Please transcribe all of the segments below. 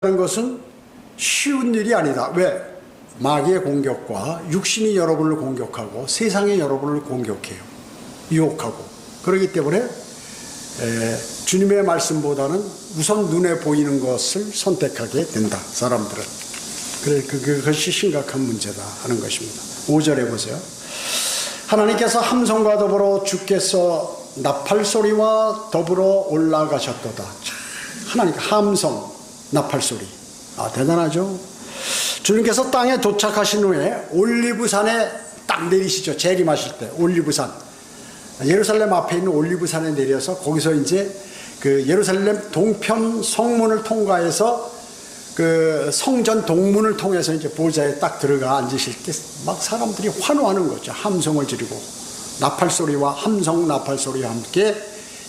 하는 것은 쉬운 일이 아니다. 왜? 마귀의 공격과 육신이 여러분을 공격하고 세상이 여러분을 공격해요. 유혹하고. 그렇기 때문에 에, 주님의 말씀보다는 우선 눈에 보이는 것을 선택하게 된다. 사람들은. 그래, 그, 그것이 심각한 문제다 하는 것입니다. 5절에 보세요. 하나님께서 함성과 더불어 주께서 나팔 소리와 더불어 올라가셨도다. 하나님 함성, 나팔 소리. 아 대단하죠. 주님께서 땅에 도착하신 후에 올리브산에 딱 내리시죠. 재림하실 때 올리브산. 예루살렘 앞에 있는 올리브산에 내려서 거기서 이제 그 예루살렘 동편 성문을 통과해서 그 성전 동문을 통해서 이제 보좌에 딱 들어가 앉으실 때 막 사람들이 환호하는 거죠. 함성을 지르고 나팔 소리와 함성 나팔 소리와 함께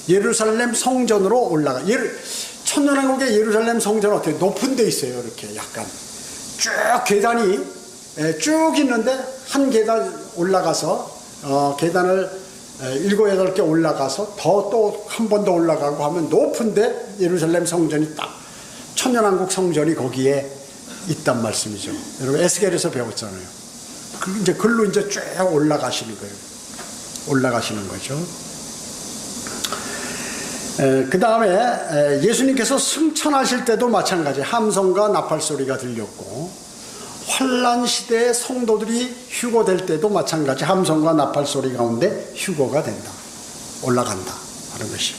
예루살렘 성전으로 올라가. 예루, 천년왕국의 예루살렘 성전 어떻게 높은 데 있어요. 이렇게 약간 쭉 계단이 예, 쭉 있는데 한 계단 올라가서 어, 계단을 예, 일곱 여덟 개 올라가서 더 또 한 번 더 올라가고 하면 높은데 예루살렘 성전이 딱 천년왕국 성전이 거기에 있단 말씀이죠. 여러분 에스겔에서 배웠잖아요. 그 이제 글로 이제 쭉 올라가시는 거예요. 올라가시는 거죠. 그 다음에 예수님께서 승천하실 때도 마찬가지 함성과 나팔 소리가 들렸고 환란 시대의 성도들이 휴거될 때도 마찬가지 함성과 나팔 소리 가운데 휴거가 된다. 올라간다 하는 것이.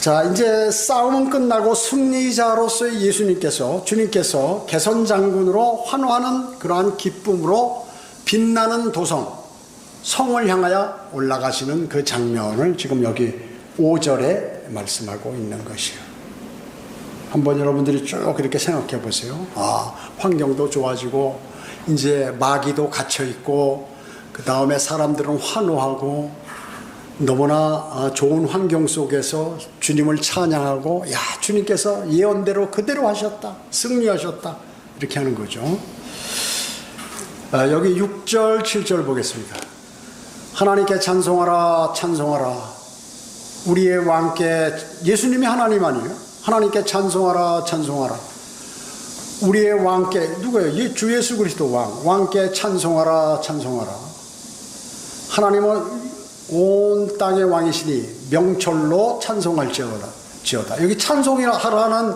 자, 이제 싸움은 끝나고 승리자로서의 예수님께서 주님께서 개선 장군으로 환호하는 그러한 기쁨으로 빛나는 도성 성을 향하여 올라가시는 그 장면을 지금 여기 5절에 말씀하고 있는 것이에요. 한번 여러분들이 쭉 그렇게 생각해 보세요. 아, 환경도 좋아지고, 이제 마귀도 갇혀 있고, 그 다음에 사람들은 환호하고, 너무나 좋은 환경 속에서 주님을 찬양하고, 야, 주님께서 예언대로 그대로 하셨다. 승리하셨다. 이렇게 하는 거죠. 아, 여기 6절, 7절 보겠습니다. 하나님께 찬송하라, 찬송하라. 우리의 왕께, 예수님이 하나님 아니에요? 하나님께 찬송하라, 찬송하라. 우리의 왕께, 누구예요? 주 예수 그리스도 왕. 왕께 찬송하라, 찬송하라. 하나님은 온 땅의 왕이시니 명철로 찬송할지어다. 지어다. 여기 찬송하라는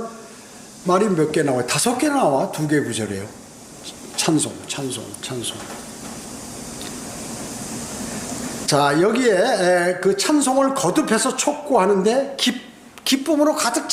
말이 몇 개 나와요? 다섯 개 나와. 두 개 구절이에요. 찬송, 찬송, 찬송. 자, 여기에 그 찬송을 거듭해서 촉구하는데 기, 기쁨으로 가득 차니